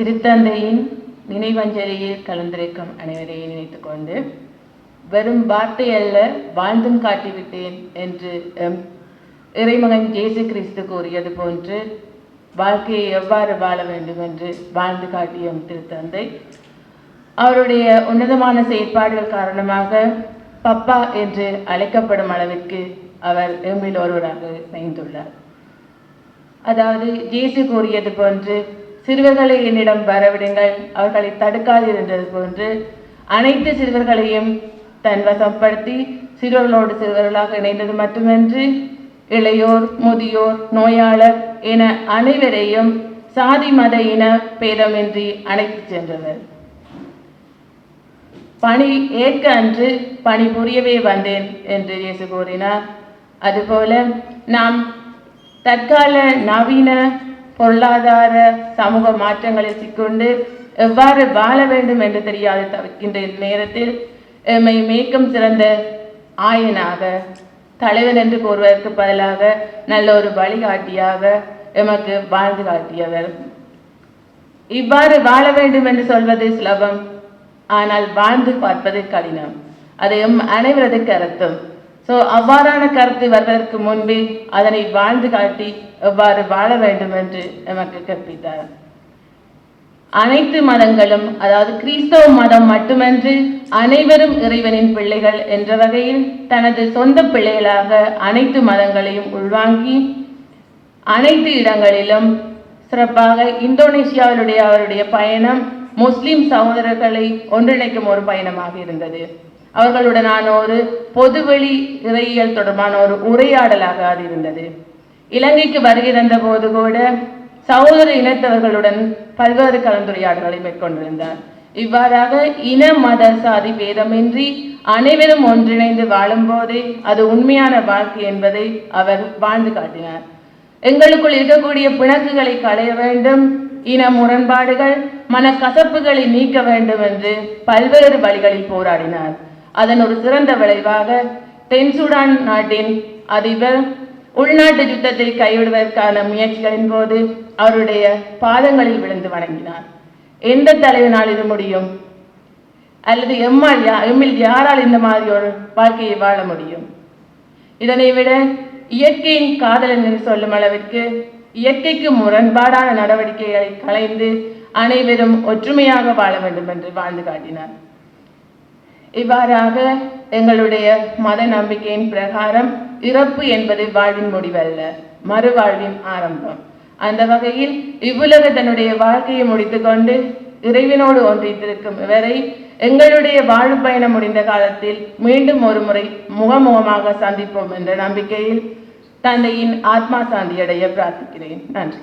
திருத்தந்தையின் நினைவஞ்சலியில் கலந்திருக்கும் அனைவரையும் நினைத்துக் கொண்டு வெறும் வார்த்தை அல்ல வாழ்ந்தும் காட்டிவிட்டேன் என்று எம் இறைமகன் ஜேசு கிறிஸ்து கூறியது போன்று வாழ்க்கையை எவ்வாறு வாழ வேண்டும் என்று வாழ்ந்து காட்டிய எம் திருத்தந்தை அவருடைய உன்னதமான செயற்பாடுகள் காரணமாக பப்பா என்று அழைக்கப்படும் அளவிற்கு அவர் எம்மில் ஒருவராக இணைந்துள்ளார் அதாவது ஜேசு கூறியது போன்று சிறுவர்களை என்னிடம் வரவிடுங்கள். அவர்களை தடுக்காதிருந்தது போன்று அனைத்து சிறுவர்களையும் தன் வசப்படுத்தி சிறுவர்களோடு சிறுவர்களாக இணைந்தது மட்டுமின்றி இளையோர் முதியோர் நோயாளர் என அனைவரையும் சாதி மத இன பேதமின்றி அழைத்து சென்றனர். பணி ஏற்க அன்று பணி புரியவே வந்தேன் என்று இயேசு கூறினார். அதுபோல நாம் தற்கால நவீன பொருளாதார சமூக மாற்றங்களில் சிக்கொண்டு எவ்வாறு வாழ வேண்டும் என்று தெரியாது தவிர்க்கின்ற நேரத்தில் எம்மை மேய்க்கும் சிறந்த ஆயனாக தலைவன் என்று கூறுவதற்கு பதிலாக நல்ல ஒரு வழிகாட்டியாக எமக்கு வாழ்ந்து காட்டியவர். இவ்வாறு வாழ வேண்டும் என்று சொல்வது சுலபம். ஆனால் வாழ்ந்து பார்ப்பது கடினம். அது எம் அனைவரது கருத்தும். ஸோ அவ்வாறான கருத்து வருவதற்கு முன்பே அதனை வாழ்ந்து காட்டி எவ்வாறு வாழ வேண்டும் என்று எமக்கு கற்பித்தார். அனைத்து மதங்களும் அதாவது கிறிஸ்தவ மதம் மட்டுமன்று அனைவரும் இறைவனின் பிள்ளைகள் என்ற வகையில் தனது சொந்த பிள்ளைகளாக அனைத்து மதங்களையும் உள்வாங்கி அனைத்து இடங்களிலும் சிறப்பாக இந்தோனேஷியாவிலுடைய அவருடைய பயணம் முஸ்லிம் சகோதரர்களை ஒன்றிணைக்கும் ஒரு பயணமாக இருந்தது. அவர்களுடனான ஒரு பொதுவெளி இறையியல் தொடர்பான ஒரு உரையாடலாக அது இருந்தது. இலங்கைக்கு வருகை தந்த போது கூட சகோதர இனத்தவர்களுடன் பல்வேறு கலந்துரையாடல்களை மேற்கொண்டிருந்தார். இவ்வாறாக இன மத சாதி பேதமின்றி அனைவரும் ஒன்றிணைந்து வாழும்போதே அது உண்மையான வாழ்க்கை என்பதை அவர் வாழ்ந்து காட்டினார். எங்களுக்குள் இருக்கக்கூடிய பிணக்குகளை களைய வேண்டும் இன முரண்பாடுகள் மனக்கசப்புகளை நீக்க வேண்டும் என்று பல்வேறு வழிகளில் போராடினார். அதன் ஒரு சிறந்த விளைவாக தென் சூடான் நாட்டின் அதிபர் உள்நாட்டு யுத்தத்தை கைவிடுவதற்கான முயற்சிகளின் போது அவருடைய பாதங்களில் விழுந்து வணங்கினார். எந்த தலைவனால் இது முடியும்? அல்லது எம்மால் யா எம்மில் யாரால் இந்த மாதிரி ஒரு வாழ்க்கையை வாழ முடியும்? இதனை விட இயற்கையின் காதலன் என்று சொல்லும் அளவிற்கு இயற்கைக்கு முரண்பாடான நடவடிக்கைகளை களைந்து அனைவரும் ஒற்றுமையாக வாழ வேண்டும் என்று வாழ்ந்து காட்டினார். இவ்வாறாக எங்களுடைய மத நம்பிக்கையின் பிரகாரம் இறப்பு என்பது வாழ்வின் முடிவல்ல மறுவாழ்வின் ஆரம்பம். அந்த வகையில் இவ்வுலக தன்னுடைய வாழ்க்கையை முடித்துக்கொண்டு இறைவனோடு ஒன்றித்திருக்கும் இவரை எங்களுடைய வாழ்வு பயணம் முடிந்த காலத்தில் மீண்டும் ஒரு முறை முகமுகமாக சந்திப்போம் என்ற நம்பிக்கையில் தந்தையின் ஆத்மா சாந்தியடைய பிரார்த்திக்கிறேன். நன்றி.